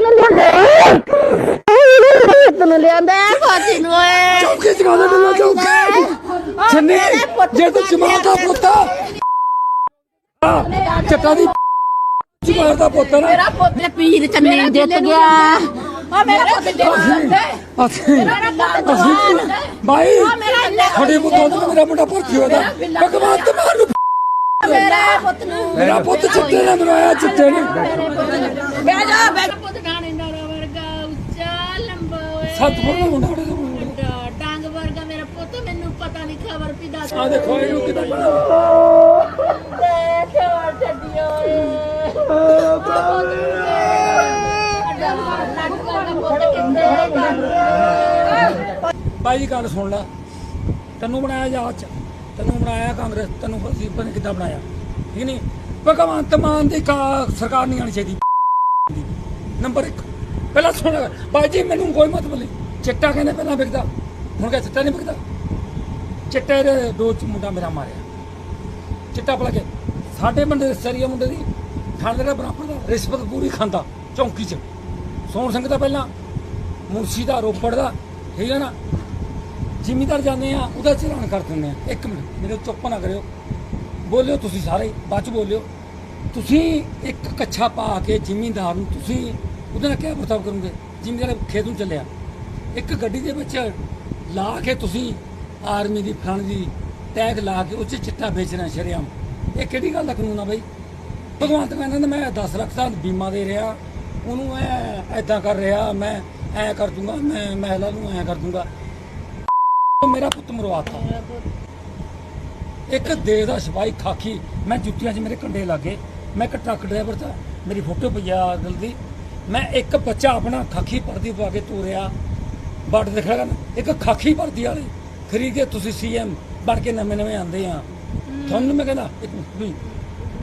ਨੂੰ ਲਿਆਂਦਾ ਤੈਨੂੰ ਲਿਆਂਦਾ ਫੌਜੀ ਨੂੰ ਓਏ। ਚੌਕੀ ਚਗਾ ਦੇ ਮੈਨੂੰ ਚੌਕੀ। ਛੰਨੀ ਜੇ ਤੂੰ ਜਮਾਤਾ ਪੁੱਤ ਆ, ਚੱਟਾ ਦੀ ਜਮਾਤ ਦਾ ਪੁੱਤ ਨਾ। ਮੇਰਾ ਪੁੱਤ ਪੀਰ ਚੰਨੀ ਜਿੱਤ ਗਿਆ। ਓ ਮੇਰਾ ਪੁੱਤ ਜਿੱਤ ਅਸੀਂ ਅਸੀਂ ਭਾਈ ਤੁਹਾਡੇ ਪੁੱਤੋਂ ਤੋਂ ਮੇਰਾ ਮੁੰਡਾ ਭਰਤੀ ਹੋਇਆ ਭਗਵਾਨ ਤੇ ਮਾਰ ਨੂੰ ਪੁੱਤ ਨੂੰ ਮੇਰਾ ਪੁੱਤ ਚਿੱਟੇ ਨੇ ਮਰਾਇਆ ਚਿੱਟੇ ਨੇ ਬਹਿ ਜਾ ਬਹਿ ਪੁੱਤ ਗਾਣੇ ਦਾ ਵਰਗਾ ਉੱਚਾ ਲੰਬਾ ਓਏ ਸਤਪੁਰ ਦਾ ਮੁੰਡਾ। ਵੱਡਾ, ਡੰਗ ਵਰਗਾ ਮੇਰਾ ਪੁੱਤ ਮੈਨੂੰ ਪਤਾ ਨਹੀਂ ਖਬਰ ਵੀ ਦੱਸ। ਆ ਦੇਖੋ ਇਹਨੂੰ ਕਿਦਾਂ ਦੇ ਛੋੜ ਛੱਡਿਓ ਏ ਬਾਈ ਜੀ ਗੱਲ ਸੁਣ ਲੈ। ਤੈਨੂੰ ਬਣਾਇਆ ਚ। ਤੈਨੂੰ ਬਣਾਇਆ ਕਾਂਗਰਸ, ਤੈਨੂੰ ਅਸੀਂ ਪਤਾ ਕਿੱਦਾਂ ਬਣਾਇਆ। ਠੀਕ ਨਹੀਂ? ਭਗਵੰਤ ਮਾਨ ਦੀ ਸਰਕਾਰ ਨਹੀਂ ਆਣੀ ਚਾਹੀਦੀ। ਨੰਬਰ 1 ਪਹਿਲਾਂ ਸੁਣ ਲੈ ਮੈਨੂੰ ਕੋਈ ਮਤਲਬ ਨਹੀਂ। ਚਿੱਟਾ ਕਹਿੰਦੇ ਪਹਿਲਾਂ ਵਿਕਦਾ। ਹੁਣ ਕਿਆ ਚਿੱਟਾ ਨਹੀਂ ਵਿਕਦਾ? ਚਿੱਟੇ ਦੇ ਦੋ ਚ ਮੁੰਡਾ ਮੇਰਾ ਮਾਰਿਆ। ਚਿੱਟਾ ਪਲਾ ਕੇ। ਸਾਡੇ ਮੁੰਡੇ ਸਰੀਆ ਮੁੰਡੇ ਦੀ ਥਾਣੇ ਦਾ ਬਰਾਬਰ ਦਾ ਰਿਸ਼ਵਤ ਪੂਰੀ ਖਾਂਦਾ, ਚੌਂਕੀ 'ਚ। ਸੋਹਣ ਸਿੰਘ ਦਾ ਪਹਿਲਾਂ ਮੁਰਸ਼ੀ ਦਾ, ਰੋਪੜ ਦਾ। ਠੀਕ ਹੈ ਨਾ? ਜ਼ਿਮੀਦਾਰ ਜਾਂਦੇ ਆ, ਉਹਦਾ ਚਲਾਨ ਕਰ ਦਿੰਦੇ ਆ। ਇੱਕ ਮਿੰਟ, ਮੇਰੇ ਚੁੱਪ ਨਾ ਕਰਿਓ। ਬੋਲਿਓ ਤੁਸੀਂ ਸਾਰੇ, ਬਾਅਦ ਚ ਬੋਲਿਓ। ਤੁਸੀਂ ਇੱਕ ਕੱਛਾ ਪਾ ਕੇ ਜ਼ਿਮੀਦਾਰ ਨੂੰ ਤੁਸੀਂ ਉਹਦੇ ਨਾਲ ਕਿਆ ਵਰਤਾਵ ਕਰੋਗੇ? ਜ਼ਿਮੀਦਾਰ ਖੇਤ ਨੂੰ ਚੱਲਿਆ। ਇੱਕ ਗੱਡੀ ਦੇ ਵਿੱਚ ਲਾ ਕੇ ਤੁਸੀਂ ਆਰਮੀ ਦੀ, ਫਲਾਣ ਦੀ ਟੈਗ ਲਾ ਕੇ ਉਹ 'ਚ ਚਿੱਟਾ ਵੇਚਣਾ ਸ਼ਰੇਆਮ। ਇਹ ਕਿਹੜੀ ਗੱਲ ਦਾ ਕਾਨੂੰਨ ਆ ਬਈ? ਭਗਵੰਤ ਮਾਨ ਕਹਿੰਦਾ, ਮੈਂ 10 ਲੱਖ ਦਾ ਬੀਮਾ ਦੇ ਰਿਹਾ। ਉਹਨੂੰ ਐ ਐਦਾਂ ਕਰ ਰਿਹਾ, ਮੈਂ ਐ ਕਰ ਦੂੰਗਾ, ਮੈਂ ਮਹਿਲਾ ਨੂੰ ਐ ਕਰ ਦੂੰਗਾ। ਮੇਰਾ ਪੁੱਤ ਮਰਵਾਤਾ। ਇੱਕ ਦੇਸ਼ ਦਾ ਸਿਪਾਹੀ ਖਾਕੀ, ਮੈਂ ਜੁੱਤੀਆਂ 'ਚ ਮੇਰੇ ਕੰਡੇ ਲੱਗੇ। ਮੈਂ ਇੱਕ ਟਰੱਕ ਡਰਾਈਵਰ ਦਾ, ਮੇਰੀ ਫੋਟੋ ਪਈਆ ਦੀ। ਮੈਂ ਇੱਕ ਬੱਚਾ ਆਪਣਾ ਖਾਕੀ ਵਰਦੀ ਪਾ ਕੇ ਤੋਰਿਆ। ਬਾਟ ਦੇਖਿਆ ਕਰਨ ਇੱਕ ਖਾਕੀ ਵਰਦੀ ਵਾਲੇ। ਖਰੀਦ ਕੇ ਤੁਸੀਂ ਸੀਐਮ ਬਣ ਕੇ ਨਵੇਂ ਨਵੇਂ ਆਂਦੇ ਆ। ਤੁਹਾਨੂੰ ਮੈਂ ਕਹਿੰਦਾ, ਇੱਕ ਵੀ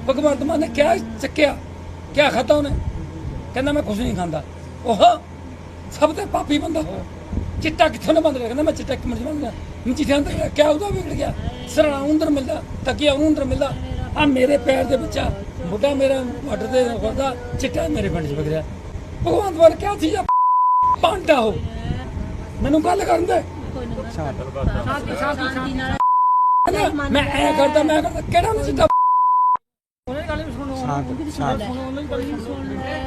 ਭਗਵੰਤ ਮਾਨ ਨੇ ਕਿਆ ਚੱਕਿਆ? ਕਿਆ ਖਾਧਾ ਉਹਨੇ? ਕਹਿੰਦਾ, ਮੈਂ ਕੁਝ ਨਹੀਂ ਖਾਂਦਾ। ਉਹ ਸਭ ਤੋਂ ਪਾਪੀ ਬੰਦਾ। ਹੋ ਚਿੱਟਾ ਕਿੱਥੋਂ ਨਾ ਬੰਦ ਕਹਿੰਦਾ ਮੈਂ ਚਿੱਟਾ ਇੱਕ ਮਿੰਟ ਬੰਦ ਮੈਂ ਚਿੱਟਾ ਅੰਦਰ ਕਿਆ ਉਹਦਾ ਵਿਗੜ ਗਿਆ? ਸਰਾਂ ਅੰਦਰ ਮਿਲਦਾ ਤਕੀਆ ਉਹਨੂੰ ਅੰਦਰ ਮਿਲਦਾ। ਆ ਮੇਰੇ ਪੈਰ ਦੇ ਬੱਚਾ ਬੁੱਢਾ ਮੇਰਾ ਬਾਰਡਰ ਤੇ ਵਰਦਾ ਚਿੱਟਾ ਮੇਰੇ ਪਿੰਡ 'ਚ ਵਿਗੜਿਆ ਭਗਵੰਤ ਮਾਨ ਕਿਆ ਚੀਜ਼ ਆ? ਪਾਂਡਾ ਹੋ ਮੈਨੂੰ ਗੱਲ ਕਰਨ ਦੇ। ਮੈਂ ਐ ਕਰਦਾ ਮੈਂ ਕਰਦਾ ਕਿਹੜਾ ਨੂੰ ਚਿੱਟਾ ਸੁਣ ਲੈ